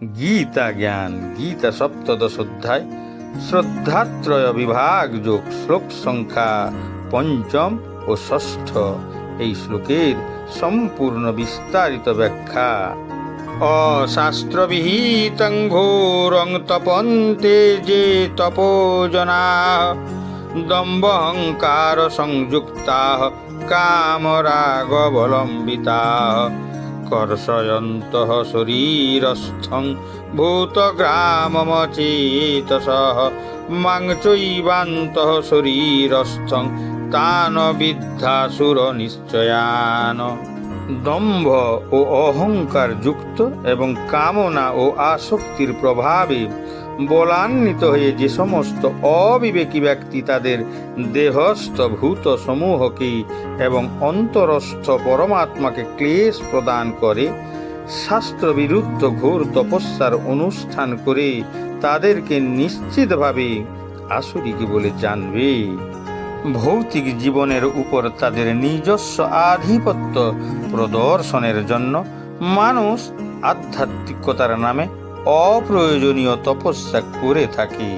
গীতা জ্ঞান, গীতা সপ্তদশ অধ্যায়, শ্রদ্ধাত্রয় বিভাগ যোগ শ্লোক সংখ্যা পঞ্চম ও ষষ্ঠ। এই শ্লোকের সম্পূর্ণ বিস্তারিত ব্যাখ্যা। অশাস্ত্রবিহিতং ঘোরং তপন্তে যে তপোজনা দম্বহংকার সংযুক্তা কামরাগবলম্বিতা। কর্ষয়ন্ত শরীরস্থং ভূতগ্রামমচেতস মাং চৈবান্ত শরীরস্থং তান বিদ্যাসুর নিশ্চয়ান দম্ভ ও অহংকার যুক্ত এবং কামনা ও আসক্তির প্রভাবে বলান্বিত হয়ে যে সমস্ত অবিবেকী ব্যক্তি তাদের দেহস্থ ভূত সমূহকে এবং অন্তরস্থ পরমাত্মাকে ক্লেশ প্রদান করে শাস্ত্র বিরুদ্ধ ঘোর তপস্যার অনুষ্ঠান করে তাদেরকে নিশ্চিতভাবে আসুরিকে বলে জানবে। ভৌতিক জীবনের উপর তাদের নিজস্ব আধিপত্য প্রদর্শনের জন্য মানুষ আধ্যাত্মিকতার নামে অপ্রয়োজনীয় তপস্যা করে থাকে।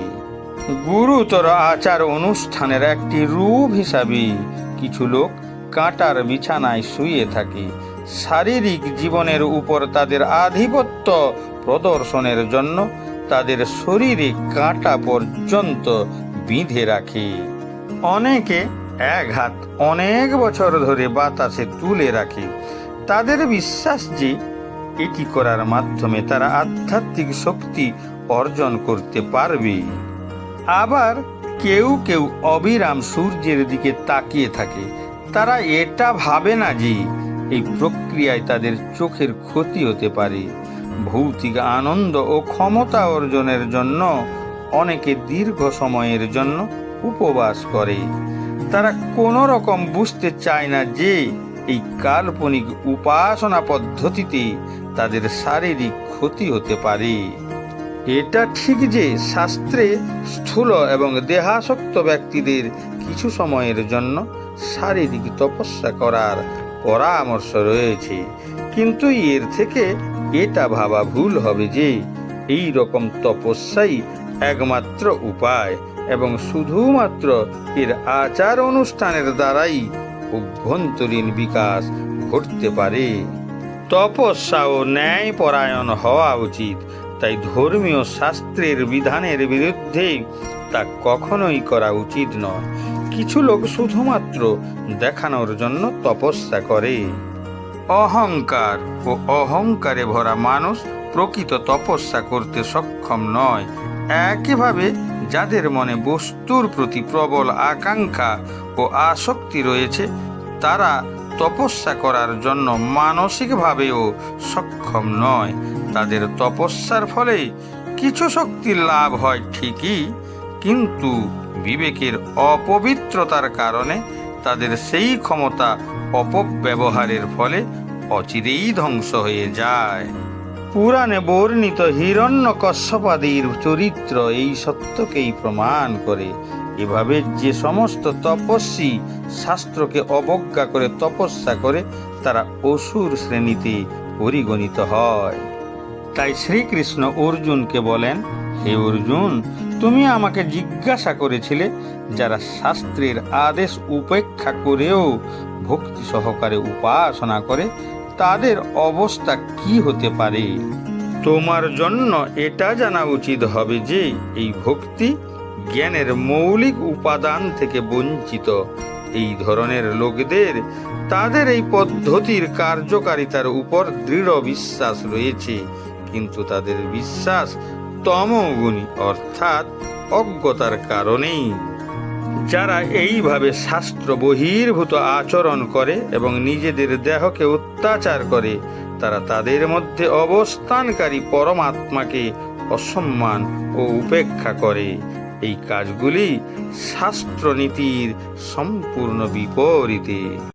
গুরুতর আচার অনুষ্ঠানের একটি রূপ হিসাবে কিছু লোক কাঁটার বিছানায় শুয়ে থাকে। শারীরিক জীবনের উপর তাদের আধিপত্য প্রদর্শনের জন্য তাদের শরীরে কাঁটা পর্যন্ত বিঁধে রাখে। অনেকে এক হাত অনেক বছর ধরে বাতাসে তুলে রাখে। তাদের বিশ্বাস যে এটি করার মাধ্যমে তারা আধ্যাত্মিক শক্তি অর্জন করতে পারবে। আবার কেউ কেউ অবিরাম সূর্যের দিকে তাকিয়ে থাকে। তারা এটা ভাবে না যে এই প্রক্রিয়ায় তাদের চোখের ক্ষতি হতে পারে। ভৌতিক আনন্দ ও ক্ষমতা অর্জনের জন্য অনেকে দীর্ঘ সময়ের জন্য উপবাস করে। তারা কোনো রকম বুঝতে চায় না যে এই কাল্পনিক উপাসনা পদ্ধতিতে তাদের শারীরিক ক্ষতি হতে পারে। এটা ঠিক যে শাস্ত্রে স্থূল এবং দেহাসক্ত ব্যক্তিদের কিছু সময়ের জন্য শারীরিক তপস্যা করার পরামর্শ রয়েছে। কিন্তু এর থেকে এটা ভাবা ভুল হবে যে এই রকম তপস্যাই একমাত্র উপায় এবং শুধুমাত্র এর আচার অনুষ্ঠানের দ্বারাই অভ্যন্তরীণ বিকাশ ঘটতে পারে। তপস্যা ও ন্যায় পরায়ণ হওয়া উচিত, তাই ধর্মীয় শাস্ত্রের বিধানের বিরুদ্ধে তা কখনোই করা উচিত নয়। কিছু লোক শুধুমাত্র দেখানোর জন্য তপস্যা করে। অহংকার ও অহংকারে ভরা মানুষ প্রকৃত তপস্যা করতে সক্ষম নয়। একইভাবে যাদের মনে বস্তুর প্রতি প্রবল আকাঙ্ক্ষা ও আসক্তি রয়েছে, তারা তপস্যা করার জন্য মানসিকভাবেও সক্ষম নয়। তাদের তপস্যার ফলে কিছু শক্তি লাভ হয় ঠিকই, কিন্তু বিবেকের অপবিত্রতার কারণে তাদের সেই ক্ষমতা অপব্যবহারের ফলে অচিরেই ধ্বংস হয়ে যায়। পুরাণে বর্ণিত হিরণ্য চরিত্র এই সত্যকেই প্রমাণ করে। এভাবে যে সমস্ত তপস্বী শাস্ত্রকে অবজ্ঞা করে তপস্যা করে, তারা অসুর শ্রেণীতে পরিগণিত হয়। তাই শ্রীকৃষ্ণ অর্জুনকে বলেন, হে অর্জুন, তুমি আমাকে জিজ্ঞাসা করেছিলে যারা শাস্ত্রের আদেশ উপেক্ষা করেও ভক্তি সহকারে উপাসনা করে, তাদের অবস্থা কি হতে পারে? তোমার জন্য এটা জানা উচিত হবে যে, এই ভক্তি জ্ঞানের মৌলিক উপাদান থেকে বঞ্চিত। এই ধরনের লোকদের, তাদের এই পদ্ধতির কার্যকারিতার উপর দৃঢ় বিশ্বাস রয়েছে। কিন্তু তাদের বিশ্বাস তমগুণী, অর্থাৎ অজ্ঞতার কারণেই। যারা এইভাবে শাস্ত্র বহির্ভূত আচরণ করে এবং নিজেদের দেহকে অত্যাচার করে, তারা তাদের মধ্যে অবস্থানকারী পরমাত্মাকে অসম্মান ও উপেক্ষা করে। এই কাজগুলি শাস্ত্রনীতির সম্পূর্ণ বিপরীতে।